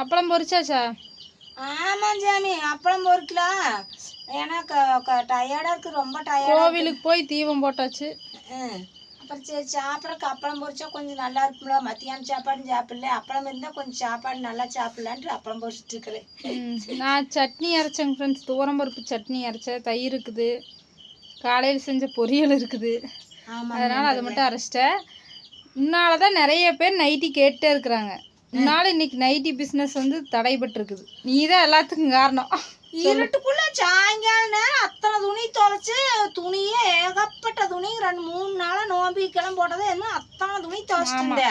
அப்பளம் பொரிச்சாச்சா? ஆமாம் சாமி அப்பளம் பொறுக்கலாம் ஏன்னா டயர்டாக இருக்குது ரொம்ப டயர்டாக கோவிலுக்கு போய் தீபம் போட்டாச்சு. அப்புறம் சரி சாப்பிட்றக்கு அப்பளம் பொரிச்சா கொஞ்சம் நல்லா இருக்கும்ல. மத்தியானம் சாப்பாடும் சாப்பிடல. அப்பளம் இருந்தால் கொஞ்சம் சாப்பாடு நல்லா சாப்பிடலான்ட்டு அப்பளம் பொரிச்சிட்டு இருக்கிறேன். நான் சட்னி அரைச்சேங்க ஃப்ரெண்ட்ஸ் துவரம்பருப்பு சட்னி அரைச்சேன். தயிர் இருக்குது. காலையில் செஞ்ச பொரியல் இருக்குது. ஆமாம் அதனால் அதை மட்டும் அரைச்சிட்டேன். முன்னால தான் நிறைய பேர் நைட்டி கேட்டே இருக்கிறாங்க. முன்னால் இன்னைக்கு நைட்டி பிஸ்னஸ் வந்து தடைபட்டிருக்குது. நீ தான் எல்லாத்துக்கும் காரணம். இருட்டுக்குள்ள சாயங்கால நேரம் அத்தனை துணி துவைச்சு துணியே ஏகப்ப துணி ரெண்டு மூணு நாளா நோம்பிக்கெல்லாம் போட்டது என்ன அத்தனை துணி துவைச்சிட்டு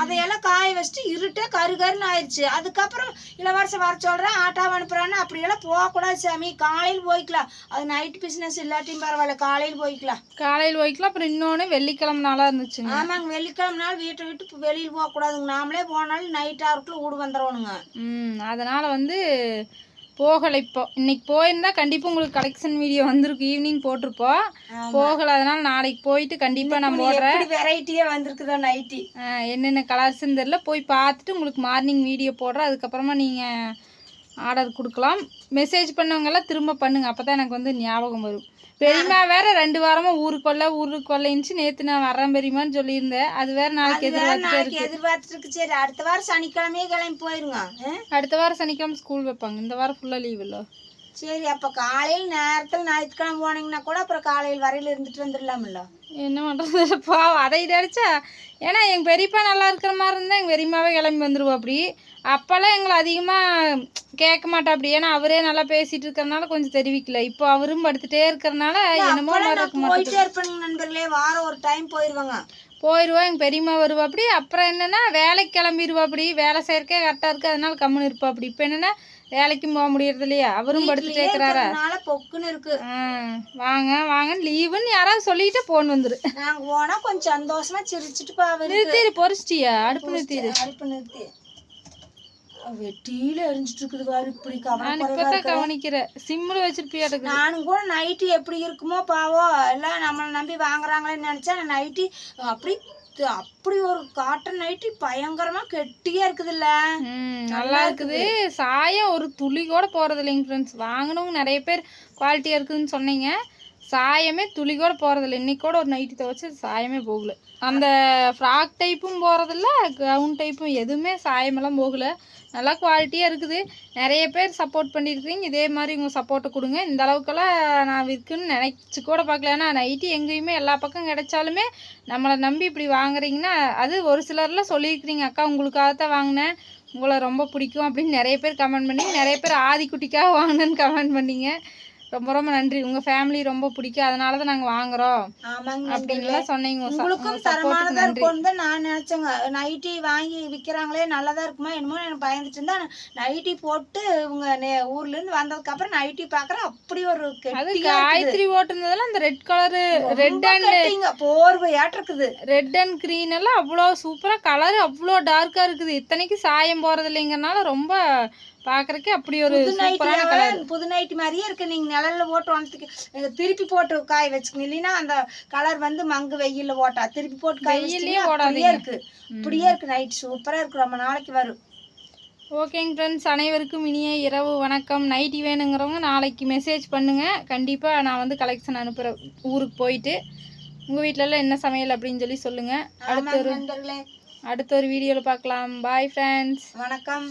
அதையெல்லாம் காய வச்சுட்டு இருட்டே கரு கருன்னு ஆயிடுச்சு அதுக்கப்புறம் இளவரச வர சொல்றேன் ஆட்டாவை அனுப்புறேன்னு அப்படியெல்லாம் போகக்கூடாது சாமி. காலையில் போய்க்கலாம். அது நைட் பிசினஸ் இல்லாட்டியும் பரவாயில்ல. காலையில் போய்க்கலாம். காலையில் போய்க்கலாம். அப்புறம் இன்னொன்று வெள்ளிக்கிழமை நாளாக இருந்துச்சுங்க. ஆமாங்க வெள்ளிக்கிழமை நாள் வீட்டை விட்டு வெளியில் போகக்கூடாதுங்க. நாமளே போனாலும் நைட் ஆறுக்குள்ள வீடு வந்துடணுங்க ம் அதனால் வந்து போகலை இப்போ. இன்னைக்கு போயிருந்தா கண்டிப்பாக உங்களுக்கு கலெக்ஷன் வீடியோ வந்திருக்கு. ஈவினிங் போட்டிருப்போம். போகலை அதனால் நாளைக்கு போயிட்டு கண்டிப்பாக நான் போடுறேன். வெரைட்டியே வந்திருக்குதோ நைட்டி என்னென்ன கலர்ஸ்ன்னு தெரில போய் பார்த்துட்டு உங்களுக்கு மார்னிங் வீடியோ போடுறேன். அதுக்கப்புறமா நீங்கள் ஆர்டர் கொடுக்கலாம். மெசேஜ் பண்ணவங்கெல்லாம் திரும்ப பண்ணுங்க. அப்போ தான் எனக்கு வந்து ஞாபகம் வரும். பெரியம்மா வேற ரெண்டு வாரமா ஊருக்கு ஊருக்கு வரலைன்னுச்சு நேற்று நான் வரேன் பெரியம்மான்னு சொல்லியிருந்தேன். அது வேற நாளைக்கு எதிர்பார்த்துட்டே எதிர்பார்த்துட்டு இருக்கு. சரி அடுத்த வாரம் சனிக்கிழமையே கிளம்பி போயிருங்க? அடுத்த வாரம் சனிக்கிழமை ஸ்கூல் வைப்பாங்க. இந்த வாரம் ஃபுல்லாக லீவ் இல்லை. சரி அப்ப காலையில் நேரத்தில் ஞாயிற்றுக்கிழமை போனீங்கன்னா கூட அப்புறம் காலையில் வரையில இருந்துட்டு வந்துடலாம்ல என்ன பண்ணுறது பாவம் அதை இடிச்சா ஏன்னா எங்கள் பெரியப்பா நல்லா இருக்கிற மாதிரி இருந்தால் எங்கள் பெரியம்மாவே கிளம்பி வந்துருவா அப்படி. அப்போல்லாம் எங்களை அதிகமாக கேட்க மாட்டா அப்படி. ஏன்னா அவரே நல்லா பேசிட்டு இருக்கறனால கொஞ்சம் தெரிவிக்கல. இப்போ அவரும் படுத்துட்டே இருக்கறனால என்னமோ போயிட்டே இருப்பேங்க நண்பர்களே. வாரம் ஒரு டைம் போயிடுவாங்க போயிடுவா எங்கள் பெரியம்மா வருவா அப்படி. அப்புறம் என்னன்னா வேலைக்கு கிளம்பிடுவா அப்படி. வேலை செய்யறக்கே கரெக்டாக இருக்கு அதனால கம்முன்னு இருப்பா அப்படி. இப்போ என்னன்னா வேலைக்கும் போக முடியறது இல்லையா? அவரும் படுத்துட்டே இருக்கிறாரா? பொக்குன்னு இருக்கு. வாங்க வாங்கன்னு லீவுன்னு யாராவது சொல்லிட்டு போன் வந்துரு. நாங்க போனா கொஞ்சம் சந்தோஷமா சிரிச்சிட்டு பாவது நிறுத்திடு பொறிச்சிட்டியா? அடுப்பு நிறுத்திடு அறுப்பு நிறுத்தி. வெட்டியில எரிஞ்சிட்டு இருக்குது பாரு இப்படி நான் கவனம் இப்பதான் கவனிக்கிறேன். சிம்மில் வச்சிருப்பியாட்டுக்கு நானும் கூட நைட்டு எப்படி இருக்குமோ பாவம் எல்லாம் நம்மளை நம்பி வாங்குறாங்களேன்னு நினச்சா நைட்டி அப்படி அப்படி ஒரு காட்டன் நைட்டி பயங்கரமா கெட்டியா இருக்குதுல்ல. ம் நல்லா இருக்குது. சாயம் ஒரு துளி கூட போறது இல்லைங்க ஃப்ரெண்ட்ஸ் வாங்கினவங்க நிறைய பேர் குவாலிட்டியாக இருக்குதுன்னு சொன்னீங்க. சாயமே துளி கூட போகிறதில்ல இன்றைக்கி கூட ஒரு நைட்டு துவைச்சி சாயமே போகல. அந்த ஃப்ராக் டைப்பும் போகிறதில்ல கவுன் டைப்பும் எதுவுமே சாயமெல்லாம் போகலை. நல்லா குவாலிட்டியாக இருக்குது. நிறைய பேர் சப்போர்ட் பண்ணியிருக்கீங்க. இதே மாதிரி உங்கள் சப்போர்ட்டை கொடுங்க. இந்த அளவுக்கெல்லாம் நான் விற்குன்னு நினச்சி கூட பார்க்கல. ஏன்னா நைட்டு எங்கேயுமே எல்லா பக்கம் கிடைச்சாலுமே நம்மளை நம்பி இப்படி வாங்குறீங்கன்னா அது ஒரு சிலர்லாம் சொல்லியிருக்கிறீங்க அக்கா உங்களுக்காக தான் வாங்கினேன். உங்களை ரொம்ப பிடிக்கும். அப்படின்னு நிறைய பேர் கமெண்ட் பண்ணி நிறைய பேர் ஆதிக்குட்டிக்காக வாங்கினேன்னு கமெண்ட் பண்ணிங்க. ரொம்ப ரொம்ப நன்றி. உங்கள் ஃபேமிலி ரொம்ப பிடிக்கும். அதனால தான் நாங்கள் வாங்குறோம் அப்படின்லாம் சொன்னீங்க. உங்க உங்களுக்கும் உங்க தரமானதா இருக்கும்னு நான் நினைச்சேங்க. நைட்டி வாங்கி விற்கிறாங்களே நல்லதா இருக்குமா என்னமோ எனக்கு பயந்துட்டு இருந்தா நைட்டி போட்டு இவங்க ஊர்ல இருந்து வந்ததுக்கு அப்புறம் நைட்டி பாக்குறேன். அப்படி ஒரு அது காயத்ரி ஓட்டுனதெல்லாம் அந்த ரெட் கலரு ரெட் அண்ட் போர்வையாட்டு இருக்குது. ரெட் அண்ட் க்ரீன் எல்லாம் அவ்வளோ சூப்பராக கலர் அவ்வளோ டார்க்காக இருக்குது. இத்தனைக்கு சாயம் போகிறது இல்லைங்கிறனால ரொம்ப பார்க்கறக்கே அப்படி ஒரு புது சூப்பரான கலர் நைட்டி புது நைட்டி மாதிரியே இருக்கு. நீங்க நிழல்ல போட்டு உணத்துக்கு திருப்பி போட்டு காய வச்சுக்கணும். இல்லைன்னா அந்த கலர் வந்து மங்கு வெயில்ல போட்டா திருப்பி போட்டு காய வெயில்லயே வச்சுட்டீங்கன்னா அப்படியே போடாதீங்க. இருக்கு. இப்படியே இருக்கு நைட் சூப்பரா இருக்கு. ரொம்ப நாளைக்கு வரும். ஓகேங்க ஃப்ரெண்ட்ஸ் அனைவருக்கும் இனிய இரவு வணக்கம். நைட்டி வேணுங்கிறவங்க நாளைக்கு மெசேஜ் பண்ணுங்கள் கண்டிப்பாக நான் வந்து கலெக்ஷன் அனுப்புகிறேன் ஊருக்கு போயிட்டு உங்கள் வீட்டிலலாம் என்ன சமையல் அப்படின்னு சொல்லி சொல்லுங்கள் அடுத்த ஒரு அடுத்த ஒரு வீடியோவில் பார்க்கலாம் பாய் ஃப்ரெண்ட்ஸ் வணக்கம்.